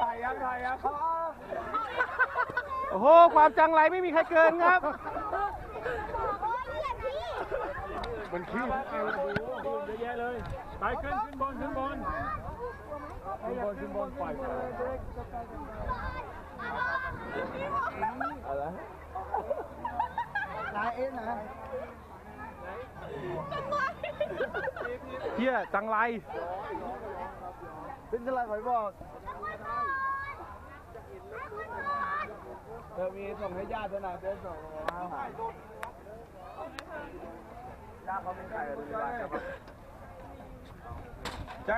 ถ่ายยังถ่ายยังโอ้โห ความจังไรไม่มีใครเกินครับ มันขี้เอวดูดูเยอะแยะเลย ไปขึ้นขึ้นบนขึ้นบนขึ้นบนขึ้นบนปล่อยไปอะไรนายเอ็นนะเฮียจังไร เป็นอะไรหอยบอกเธอมีส่งให้ญาติด้วยนะเดินส่งมาหาญาติเขาเป็นใครอะดูบ้านครับใจ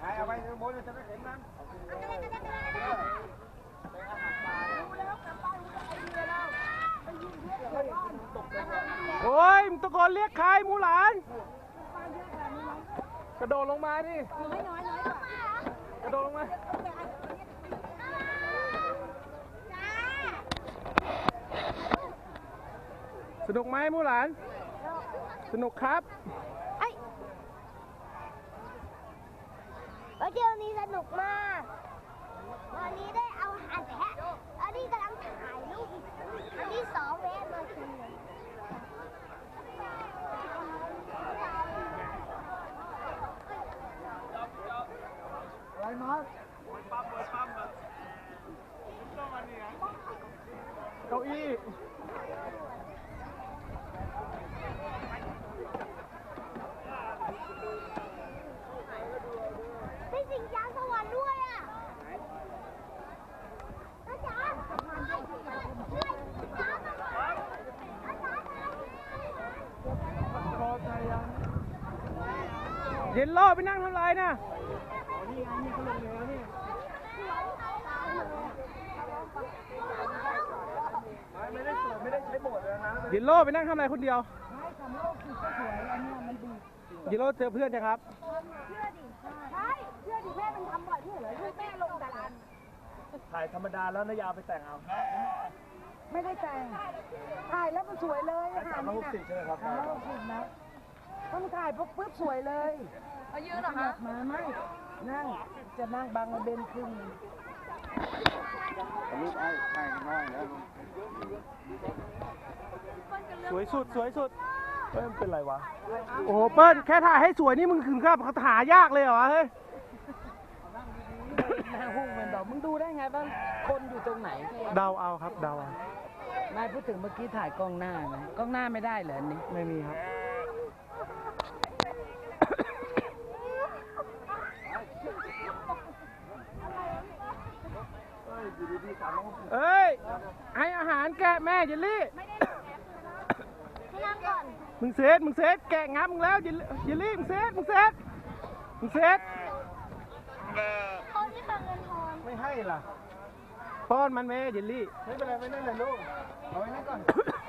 หายเอาไปในโมดจะได้เห็นมัน โอ้ยมึงตะโกนเรียกใครมูหลาน กระโดดลงมาดิกระโดดลงมา สนุกไหมมูหลาน สนุกครับวันเที่ยวนี้สนุกมาก วันนี้ได้เอาอาหารแพะอันนี้กำลังถ่ายรูปอีกอันที่สองแวะมากินเลย อะไรมาร์ค เก้าอี้ มีสิ งยางสวรรค์ด้วยอะอาจารย์ช่วยอาจารย์หน่อยอาจารย์เย็นล่อไปนั่งทำไรนะไม่ได้สวยไม่ได้ใช้โบดเลยนะเย็นล่อไปนั่งทำอะไรคนเดียวเย็นล่อเจอเพื่อนนะครับเชื่อดิ แม่มันทำบ่อยที่เหรอลูกแม่ลงแต่ละถ่ายธรรมดาแล้วนะอยาเอาไปแต่งเอาไม่ได้แต่งถ่ายแล้วมันสวยเลยอาหารสามร้อยนี่หกสิบนะใช่ไหมครับสามร้อยหกสิบนะถ้ามันถ่ายปุ๊บปุ๊บสวยเลยเอายืนหรอคะมาไม่นั่งจะนั่งบางระเบนครึ่งลูกไอ้ไอ้น้อยแล้วสวยสุด สวยสุดเฮ้ยมันเป็นไรวะ โอ้โหเปิ้ลแค่ถ่ายให้สวยนี่มึงถึงกับหายากเลยเหรอเฮ้ย หน้าหุ้งมันดอกมึงดูได้ไงบ้างคนอยู่ตรงไหนเดาเอาครับเดาเอานายพูดถึงเมื่อกี้ถ่ายกล้องหน้านะกล้องหน้าไม่ได้เหรออันนี้ ไม่มีครับ เอ้ยให้อาหารแกะแม่เยลลี่ ให้นั่งก่อน มึงเซตมึงเซตแกะงับมึงแล้วเยลเยลลี่มึงเซตมึงเซตมึงเซตเไม่ให้ล่ะ ป้อนมันแม่เยลลี่ ไม่เป็นไรไม่นั่นเลยลูก เอาไว้นั่นก่อน